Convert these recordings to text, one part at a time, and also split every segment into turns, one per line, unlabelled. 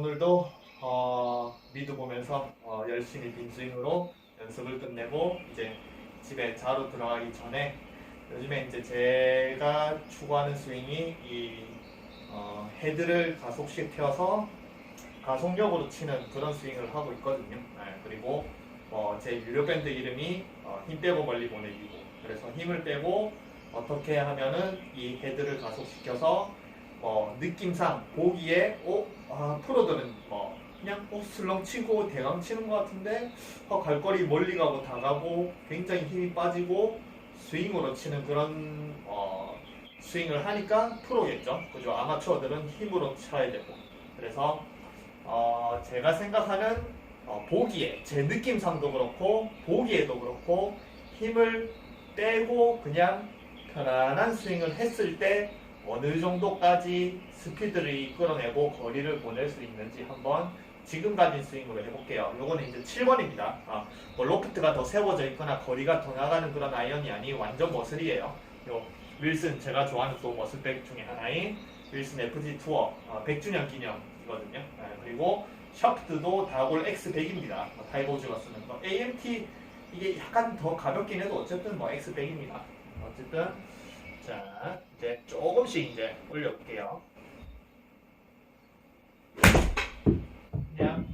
오늘도 어, 미드 보면서 어, 열심히 빈스윙으로 연습을 끝내고 이제 집에 자러 들어가기 전에 요즘에 이제 제가 추구하는 스윙이 이 어, 헤드를 가속시켜서 가속력으로 치는 그런 스윙을 하고 있거든요. 네, 그리고 어, 제 유료 밴드 이름이 어, 힘 빼고 멀리 보내기고 그래서 힘을 빼고 어떻게 하면은 이 헤드를 가속시켜서 어, 느낌상 보기에 어, 아, 프로들은 뭐 그냥 어, 슬렁 치고 대강 치는 것 같은데 어, 갈거리 멀리 가고 다 가고 굉장히 힘이 빠지고 스윙으로 치는 그런 어, 스윙을 하니까 프로겠죠. 그죠? 아마추어들은 힘으로 쳐야 되고 그래서 어, 제가 생각하는 어, 보기에 제 느낌상도 그렇고 보기에도 그렇고 힘을 빼고 그냥 편안한 스윙을 했을 때 어느 정도까지 스피드를 이끌어내고 거리를 보낼 수 있는지 한번 지금 가진 스윙으로 해볼게요. 요거는 이제 7번입니다. 아, 뭐 로프트가 더 세워져 있거나 거리가 더 나가는 그런 아이언이 아닌 완전 머슬이에요. 요 윌슨 제가 좋아하는 또 머슬백 중에 하나인 윌슨 FG 투어 어, 100주년 기념이거든요. 네, 그리고 샤프트도 다골 X100입니다. 뭐 타이거즈가 쓰는 거. AMT 이게 약간 더 가볍긴 해도 어쨌든 뭐 X100입니다. 어쨌든 자 이제 조금씩 이제 올려볼게요. 그냥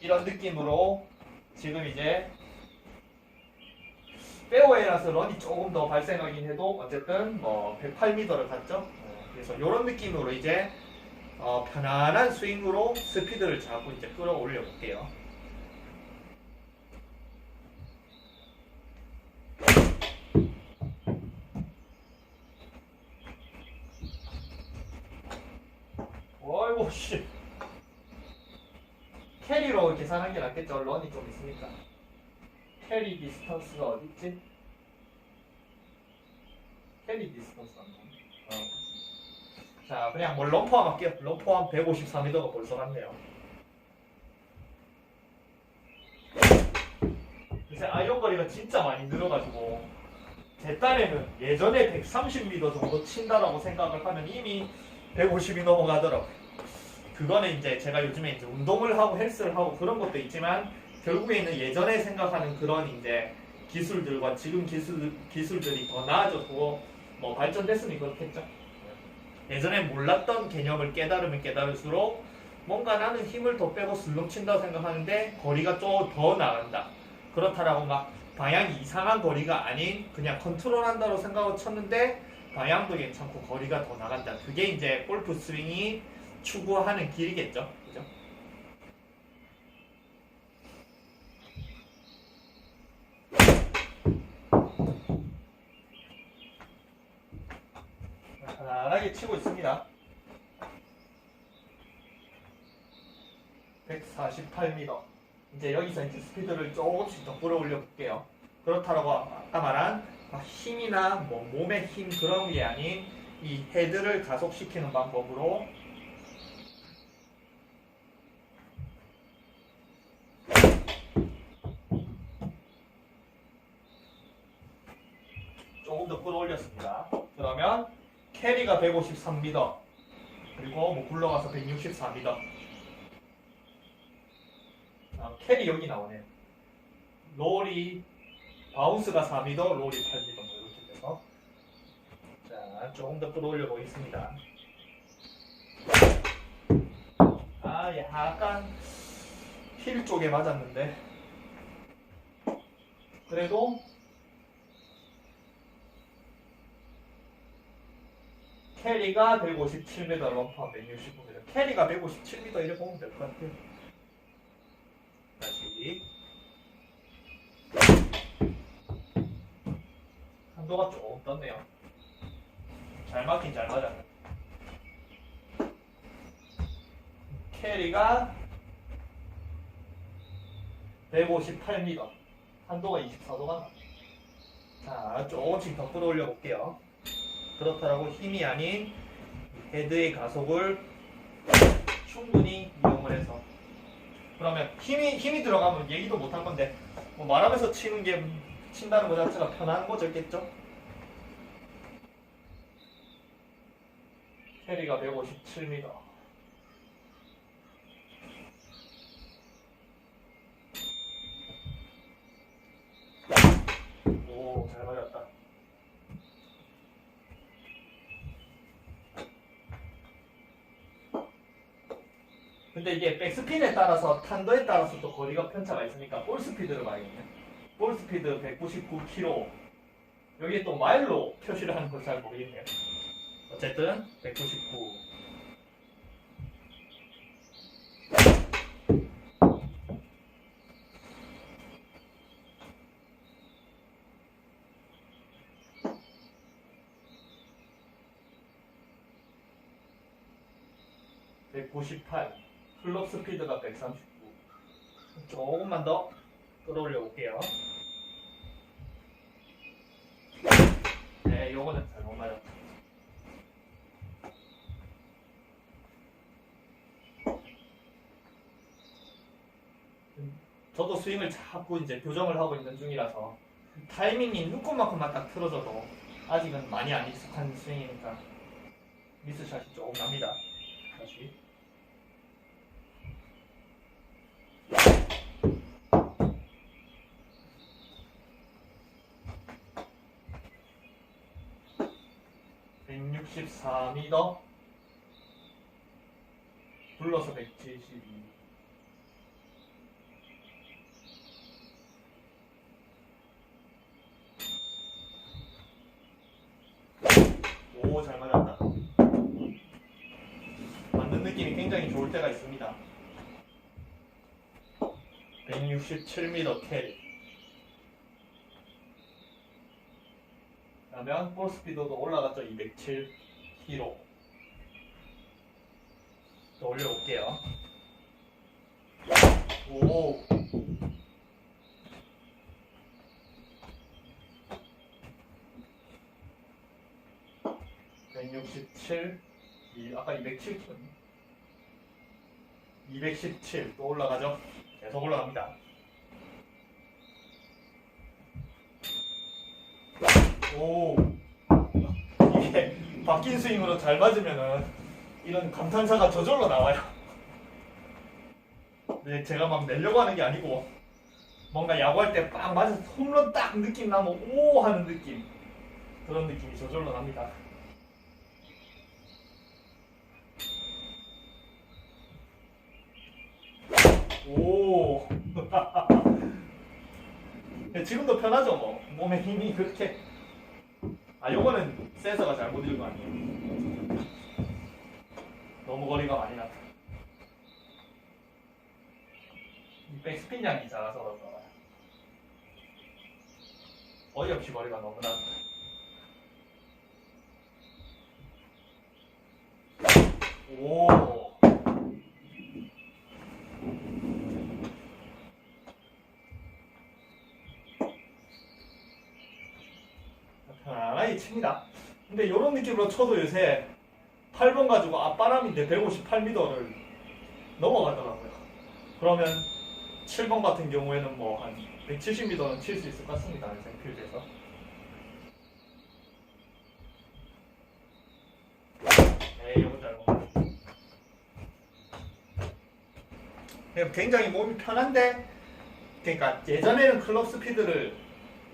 이런 느낌으로 지금 이제 페어웨이라서 런이 조금 더 발생하긴 해도 어쨌든 뭐 108m를 갔죠. 어, 그래서 이런 느낌으로 이제 어, 편안한 스윙으로 스피드를 잡고 이제 끌어올려 볼게요. 어이구 씨 캐리로 계산한 게 낫겠죠 런이 좀 있으니까 캐리 디스턴스가 어디 있지? 캐리 디스턴스 안 나오네 어. 자 그냥 뭐런 포함 할게요 런 포함 154m가 벌써 갔네요 요새 아이언 거리가 진짜 많이 늘어가지고 제 딴에는 예전에 130m 정도 친다라고 생각을 하면 이미 150이 넘어가더라고요. 그거는 이제 제가 요즘에 이제 운동을 하고 헬스를 하고 그런 것도 있지만 결국에는 예전에 생각하는 그런 이제 기술들과 지금 기술 기술들이 더 나아져서 뭐 발전됐으니 그렇겠죠. 예전에 몰랐던 개념을 깨달으면 깨달을수록 뭔가 나는 힘을 더 빼고 슬렁 친다고 생각하는데 거리가 좀 더 나간다. 그렇다라고 막 방향이 이상한 거리가 아닌 그냥 컨트롤한다고 생각을 쳤는데 방향도 괜찮고 거리가 더 나간다. 그게 이제 골프 스윙이 추구하는 길이겠죠. 그죠? 편안하게 치고 있습니다. 148m. 이제 여기서 이제 스피드를 조금씩 더 끌어올려 볼게요. 그렇다고 아까 말한 막 힘이나 뭐 몸의 힘 그런 게 아닌 이 헤드를 가속시키는 방법으로 조금 더 끌어올렸습니다. 그러면 캐리가 153m 그리고 뭐 굴러가서 164m 아, 캐리 여기 나오네요. 롤이 바운스가 4m, 롤이 8m 뭐 이렇게 돼서 자 조금 더 끌어올려 보겠습니다. 아 약간 힐 쪽에 맞았는데 그래도 캐리가 157m, 럼파 165m. 캐리가 157m 이렇게 보면 될 것 같아요. 다시 한도가 조금 떴네요. 잘 맞긴 잘 맞았네. 캐리가 158m. 한도가 24도가 나. 자, 조금씩 더 끌어올려 볼게요. 그렇다고 힘이 아닌 헤드의 가속을 충분히 이용을 해서 그러면 힘이 힘이 들어가면 얘기도 못 할 건데 뭐 말하면서 치는 게 친다는 것 자체가 편한 거겠죠? 캐리가 157m. 오, 잘 맞았다. 근데 이게 백스핀에 따라서 탄도에 따라서 또 거리가 편차가 있으니까 볼 스피드를 봐야겠네. 볼 스피드 199km. 여기에 또 마일로 표시를 하는 걸 잘 모르겠네요. 어쨌든 199. (198) 클럽 스피드가 (139) 조금만 더 끌어올려 볼게요 네 요거는 잘못 맞았다 저도 스윙을 자꾸 이제 교정을 하고 있는 중이라서 타이밍이 눈곱만큼만 딱 틀어져도 아직은 많이 안 익숙한 스윙이니까 미스샷이 조금 납니다. 다시. (164m) 불러서 (172) 오, 잘 맞았다. 맞는 느낌이 굉장히 좋을 때가 있습니다. 167m 캐리. 그러면 볼 스피드도 올라갔죠. 207km. 또 올려볼게요. 오. (167) 이 아까 207kg 217 또 올라가죠 계속 올라갑니다 오 이게 바뀐 스윙으로 잘 맞으면은 이런 감탄사가 저절로 나와요 네 제가 막 내려고 하는 게 아니고 뭔가 야구할 때 빡 맞아서 홈런 딱 느낌 나면 오 하는 느낌 그런 느낌이 저절로 납니다 오. 네, 지금도 편하죠, 뭐. 몸에 힘이 그렇게. 아, 요거는 센서가 잘못 읽은 거 아니에요. 너무 거리가 많이 났다. 이 백스핀 양이 작아서 그런가 봐요. 어이없이 거리가 너무 낮다. 오. 편안하게 칩니다. 근데 이런 느낌으로 쳐도 요새 8번 가지고 앞바람인데 158m를 넘어가더라고요. 그러면 7번 같은 경우에는 뭐 한 170m는 칠 수 있을 것 같습니다. 요새 필드에서. 네, 이건 잘 먹네. 굉장히 몸이 편한데, 그러니까 예전에는 클럽 스피드를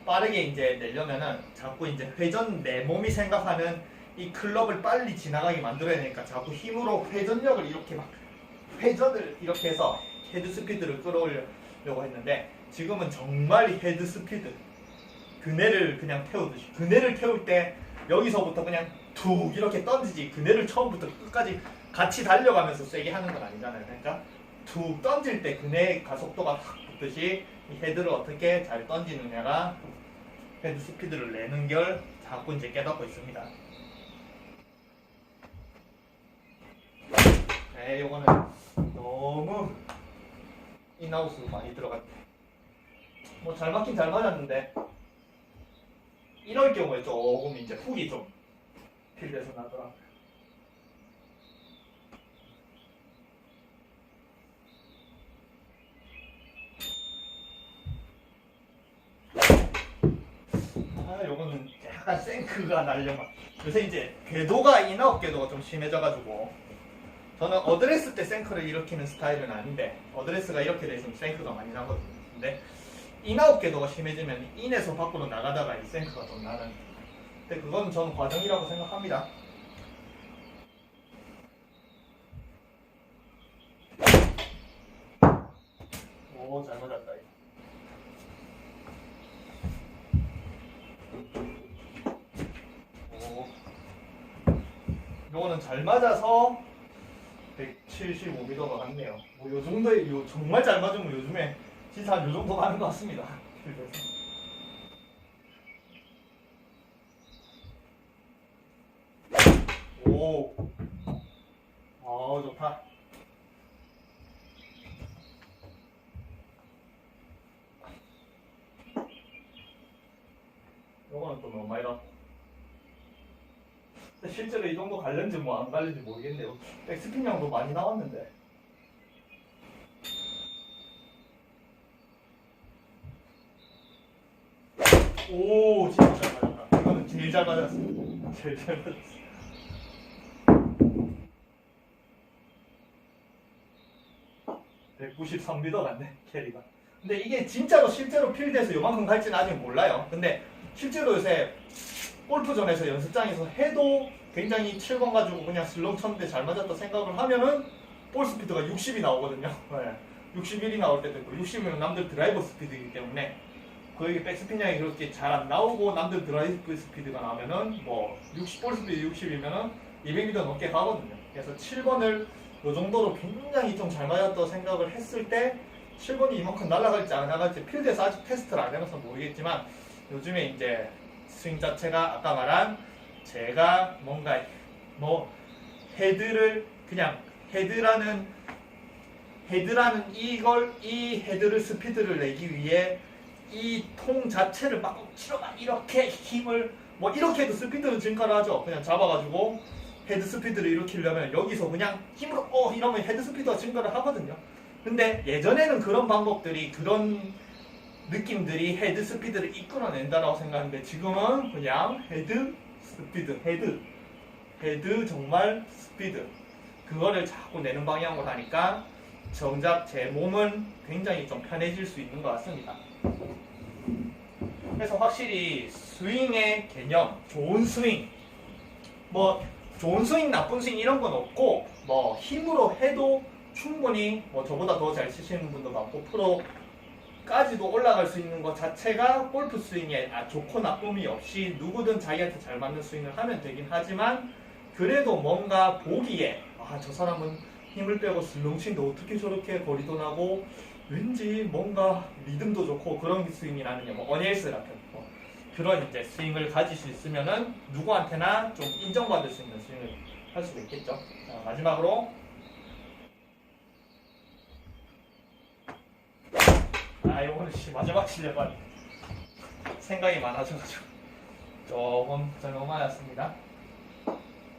빠르게 이제 내려면은 자꾸 이제 회전 내 몸이 생각하는 이 클럽을 빨리 지나가게 만들어야 되니까 자꾸 힘으로 회전력을 이렇게 막 회전을 이렇게 해서 헤드 스피드를 끌어올려고 했는데 지금은 정말 이 헤드 스피드. 그네를 그냥 태우듯이. 그네를 태울 때 여기서부터 그냥 툭 이렇게 던지지. 그네를 처음부터 끝까지 같이 달려가면서 세게 하는 건 아니잖아요. 그러니까 툭 던질 때 그네 가속도가 확 붙듯이 이 헤드를 어떻게 잘 던지느냐가 헤드 스피드를 내는 걸 자꾸 이제 깨닫고 있습니다. 네, 요거는 너무 인아웃으로 많이 들어갔대. 뭐 잘 맞긴 잘 맞았는데 이럴 경우에 조금 이제 훅이 좀 필드에서 나더라거는 약간 생크가 날려만 요새 이제 궤도가 인아웃 궤도가 좀 심해져가지고 저는 어드레스 때 생크를 일으키는 스타일은 아닌데 어드레스가 이렇게 돼 있으면 생크가 많이 나거든요. 근데 인아웃 궤도가 심해지면 인에서 밖으로 나가다가 이 생크가 좀 나는. 근데 그건 저는 과정이라고 생각합니다 오 잘 맞았다 이거. 오. 요거는 잘 맞아서 175m가 같네요. 뭐 요 정도에 요 정말 잘 맞으면 요즘에 진짜 한요 정도 가는 것 같습니다. 오. 아 좋다. 요거는 또 너무 많이 나. 실제로 이 정도 갈는지 뭐 안 갈는지 모르겠네요. 백스핀량도 많이 나왔는데. 오, 진짜 잘 맞았다. 이거는 제일 잘 맞았어. 제일 잘 맞았어. (193m) 같네 캐리가 근데 이게 진짜로 실제로 필드에서 요만큼 갈지는 아직 몰라요 근데 실제로 요새 골프전에서 연습장에서 해도 굉장히 7번 가지고 그냥 슬렁 쳤는데 잘 맞았다 생각을 하면은 볼 스피드가 60이 나오거든요. 네. 61이 나올 때도 있고 60이면 남들 드라이버 스피드이기 때문에 거기 백스핀량이 그렇게 잘 안 나오고 남들 드라이브 스피드가 나오면은 뭐 60 볼 스피드 60이면은 200m 넘게 가거든요. 그래서 7번을 요 정도로 굉장히 좀 잘 맞았다고 생각을 했을 때 7번이 이만큼 날아갈지 안 나갈지 필드에서 아직 테스트를 안 해봐서 모르겠지만 요즘에 이제 스윙 자체가 아까 말한 제가 뭔가 뭐 헤드를 그냥 헤드라는 헤드라는 이걸 이 헤드를 스피드를 내기 위해 이 통 자체를 막 억지로 막 이렇게 힘을 뭐 이렇게 해도 스피드는 증가를 하죠. 그냥 잡아가지고 헤드 스피드를 일으키려면 여기서 그냥 힘으로 어 이러면 헤드 스피드가 증가를 하거든요. 근데 예전에는 그런 방법들이 그런 느낌들이 헤드 스피드를 이끌어낸다라고 생각하는데 지금은 그냥 헤드 스피드 헤드 헤드 정말 스피드 그거를 자꾸 내는 방향으로 하니까 정작 제 몸은 굉장히 좀 편해질 수 있는 것 같습니다. 그래서 확실히 스윙의 개념, 좋은 스윙, 뭐 좋은 스윙, 나쁜 스윙 이런 건 없고 뭐 힘으로 해도 충분히 뭐 저보다 더 잘 치시는 분도 많고 프로 까지도 올라갈 수 있는 것 자체가 골프 스윙에 아, 좋고 나쁨이 없이 누구든 자기한테 잘 맞는 스윙을 하면 되긴 하지만 그래도 뭔가 보기에 아 저 사람은 힘을 빼고 슬렁치인데 어떻게 저렇게 거리도 나고 왠지 뭔가 리듬도 좋고 그런 스윙이 나느냐 뭐 어니엘스 같은 뭐 그런 이제 스윙을 가질 수 있으면은 누구한테나 좀 인정받을 수 있는 스윙을 할 수도 있겠죠. 자, 마지막으로 아 이거는 씨 마지막 치려고 하니 생각이 많아져가지고 조금 맞았습니다.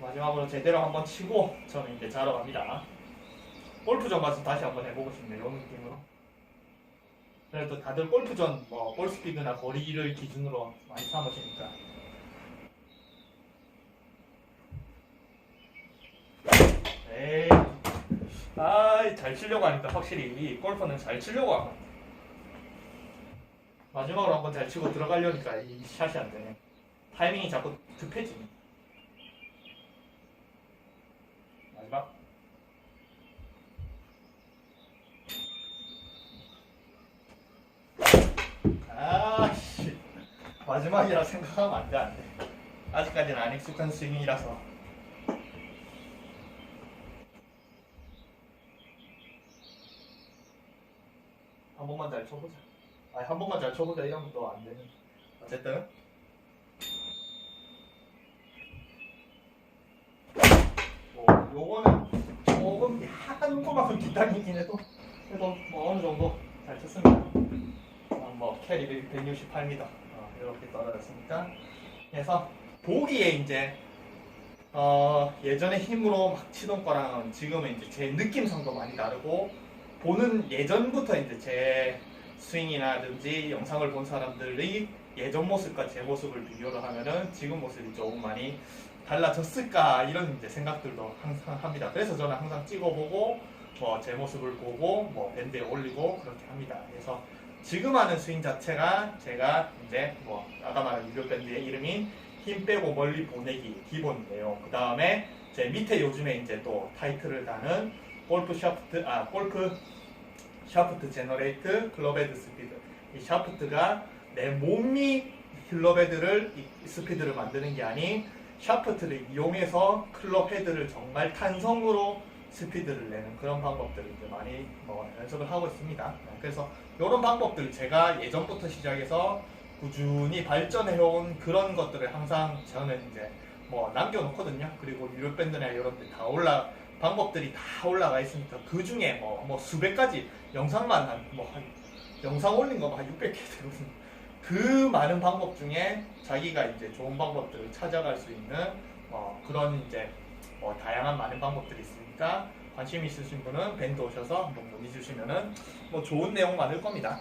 마지막으로 제대로 한번 치고 저는 이제 자러 갑니다. 골프전 가서 다시 한번 해보고 싶네요. 이 느낌으로. 그래도 다들 골프전 뭐 볼스피드나 거리를 기준으로 많이 삼으시니까. 에이, 아이 잘 치려고 하니까 확실히 이 골프는 잘 치려고 하고 마지막으로 한 번 잘 치고 들어가려니까 이 샷이 안 되네. 타이밍이 자꾸 급해지네. 마지막. 아씨 마지막이라 생각하면 안 돼 안 돼 아직까지는 안 익숙한 스윙이라서 한 번만 잘 쳐보자 아니 한 번만 잘 쳐보자. 이러면 또안 되는 어쨌든. 뭐 요거는 조금 한 코만큼 뒷땅이긴 해도 그래도 뭐 어느 정도 잘 쳤습니다. 어, 뭐 캐리 168m 어, 이렇게 떨어졌으니까. 그래서 보기에 이제 어, 예전에 힘으로 막 치던 거랑 지금은 이제 제 느낌상도 많이 다르고 보는 예전부터 이제 제 스윙이라든지 영상을 본 사람들이 예전 모습과 제 모습을 비교를 하면은 지금 모습이 조금 많이 달라졌을까 이런 이제 생각들도 항상 합니다. 그래서 저는 항상 찍어보고 뭐 제 모습을 보고 뭐 밴드에 올리고 그렇게 합니다. 그래서 지금 하는 스윙 자체가 제가 이제 뭐 아까 말한 유료 밴드의 이름인 힘 빼고 멀리 보내기 기본이에요. 그 다음에 제 밑에 요즘에 이제 또 타이틀을 다는 골프 샤프트 아 골프 샤프트 제너레이트 클럽헤드 스피드 이 샤프트가 내 몸이 이 스피드를 만드는 게 아닌 샤프트를 이용해서 클럽 헤드를 정말 탄성으로 스피드를 내는 그런 방법들을 이제 많이 뭐 연습을 하고 있습니다. 그래서 이런 방법들 제가 예전부터 시작해서 꾸준히 발전해온 그런 것들을 항상 저는 이제 뭐 남겨놓거든요. 그리고 유료 밴드나 이런 데 다 올라 방법들이 다 올라가 있으니까 그 중에 뭐, 뭐 수백 가지 영상만 한 뭐 한 영상 올린 거한 600개 되거든요. 그 많은 방법 중에 자기가 이제 좋은 방법들을 찾아갈 수 있는 어, 그런 이제 뭐 다양한 많은 방법들이 있으니까 관심 있으신 분은 밴드 오셔서 한번 문의 주시면은 뭐 좋은 내용 많을 겁니다.